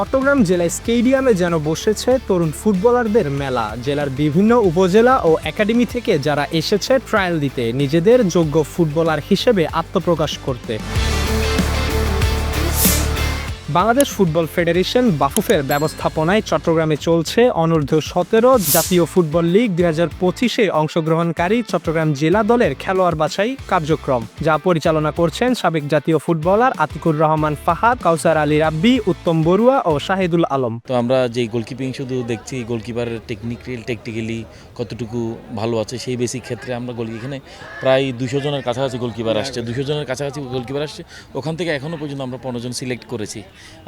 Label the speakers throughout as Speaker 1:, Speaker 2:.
Speaker 1: চট্টগ্রাম জেলা স্টেডিয়ামে যেন বসেছে তরুণ ফুটবলারদের মেলা। জেলার বিভিন্ন উপজেলা ও একাডেমি থেকে যারা এসেছে ট্রায়াল দিতে নিজেদের যোগ্য ফুটবলার হিসেবে আত্মপ্রকাশ করতে। বাংলাদেশ ফুটবল ফেডারেশন বাফুফের ব্যবস্থাপনায় চট্টগ্রামে চলছে অনূর্ধ্ব সতেরো জাতীয় ফুটবল লিগ দুই হাজার পঁচিশে অংশগ্রহণকারী চট্টগ্রাম জেলা দলের খেলোয়াড় বাছাই কার্যক্রম যা পরিচালনা করছেন সাবেক জাতীয় ফুটবলার আতিকুর রহমান ফাহাদ কাউসার আলী রাব্বি উত্তম বড়ুয়া ও শাহিদুল আলম।
Speaker 2: তো আমরা যে গোলকিপিং শুধু দেখছি গোলকিপারের টেকনিক্যাল টেকনিক্যালি কতটুকু ভালো আছে সেই বেসিক ক্ষেত্রে আমরা গোল এখানে প্রায় দুশো জনের কাছাকাছি গোলকিপার আসছে। দুশো জনের কাছাকাছি গোলকিপার আসছে। ওখান থেকে এখনও পর্যন্ত আমরা পনেরো জন সিলেক্ট করেছি।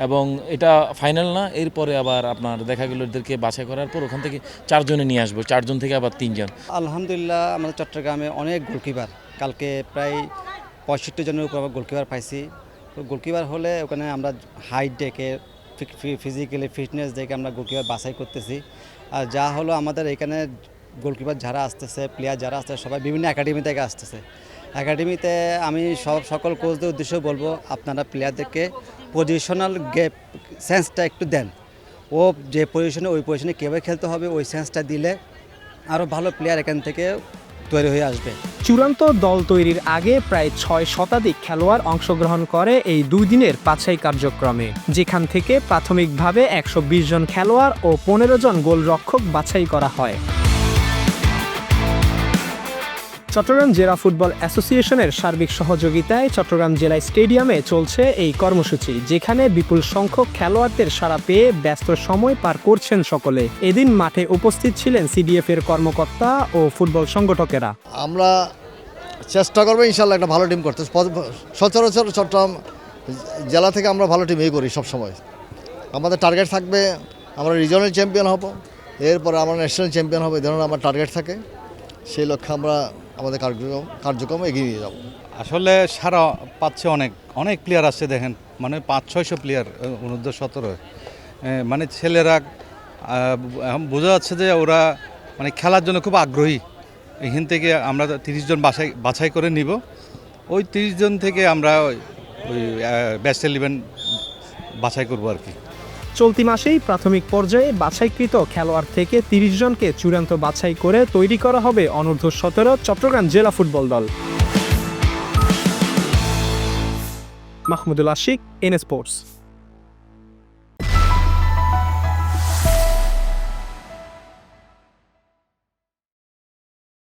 Speaker 2: এবং এটা ফাইনাল না, এরপরে আবার আপনার দেখা গেল এদেরকে বাছাই করার পর ওখান থেকে চারজনে নিয়ে আসব, চারজন থেকে আবার তিনজন।
Speaker 3: আলহামদুলিল্লাহ আমাদের চট্টগ্রামে অনেক গোলকিপার কালকে প্রায় পঁয়ষট্টি জনের উপর আবার গোলকিপার পাইছি। গোলকিপার হলে ওখানে আমরা হাইট ডেকে ফিজিক্যালি ফিটনেস দেখে আমরা গোলকিপার বাছাই করতেছি। আর যা হলো আমাদের এখানে গোলকিপার যারা আসতেছে প্লেয়ার যারা আসতেছে, সবাই বিভিন্ন একাডেমি থেকে আসতেছে। একাডেমিতে আমি সব সকল কোচদের উদ্দেশ্যে বলব, আপনারা প্লেয়ারদেরকে পজিশনাল গেপ সেন্সটা একটু দেন। ও যে পজিশনে ওই পজিশনে কীভাবে খেলতে হবে, ওই সেন্সটা দিলে আরও ভালো প্লেয়ার এখান থেকে তৈরি হয়ে আসবে।
Speaker 1: চূড়ান্ত দল তৈরির আগে প্রায় ছয় শতাধিক খেলোয়াড় অংশগ্রহণ করে এই দুই দিনের বাছাই কার্যক্রমে, যেখান থেকে প্রাথমিকভাবে একশো বিশ জন খেলোয়াড় ও পনেরো জন গোলরক্ষক বাছাই করা হয়। চট্টগ্রাম জেলা ফুটবল অ্যাসোসিয়েশনের সার্বিক সহযোগিতায় চট্টগ্রাম জেলা স্টেডিয়ামে চলছে এই কর্মসূচি, যেখানে বিপুল সংখ্যক খেলোয়াড়দের সাড়া পেয়ে ব্যস্ত সময় পার করছেন সকলে। এদিন মাঠে উপস্থিত ছিলেন সিডিএফ এর কর্মকর্তা ও ফুটবল সংগঠকেরা।
Speaker 4: আমরা চেষ্টা করব ইনশাল্লাহ একটা ভালো টিম করতে। সচরাচর চট্টগ্রাম জেলা থেকে আমরা ভালো টিম এই করি সবসময়। আমাদের টার্গেট থাকবে আমরা রিজনাল চ্যাম্পিয়ন হব, এরপরে আমরা ন্যাশনাল চ্যাম্পিয়ন হব, এই ধরনের আমার টার্গেট থাকে। সেই লক্ষ্যে আমরা আমাদের কার্যক্রম কার্যক্রম এগিয়ে নিয়ে যাব।
Speaker 5: আসলে সারা পাচ্ছে অনেক অনেক প্লেয়ার আসছে দেখেন মানে পাঁচ, ছয়শো প্লেয়ার অনূর্ধ্ব সতেরো মানে ছেলেরা এখন বোঝা যাচ্ছে যে ওরা মানে খেলার জন্য খুব আগ্রহী। এখান থেকে আমরা তিরিশ জন বাছাই বাছাই করে নিব। ওই তিরিশ জন থেকে আমরা ওই- বেস্ট ইলেভেন বাছাই করব আর কি।
Speaker 1: চলতি মাসেই প্রাথমিক পর্যায়ে বাছাইকৃত খেলোয়াড় থেকে তিরিশ জনকে চূড়ান্ত বাছাই করে তৈরি করা হবে অনূর্ধ্ব সতেরো চট্টগ্রাম জেলা ফুটবল দল। Mahmudul Ashik N sports.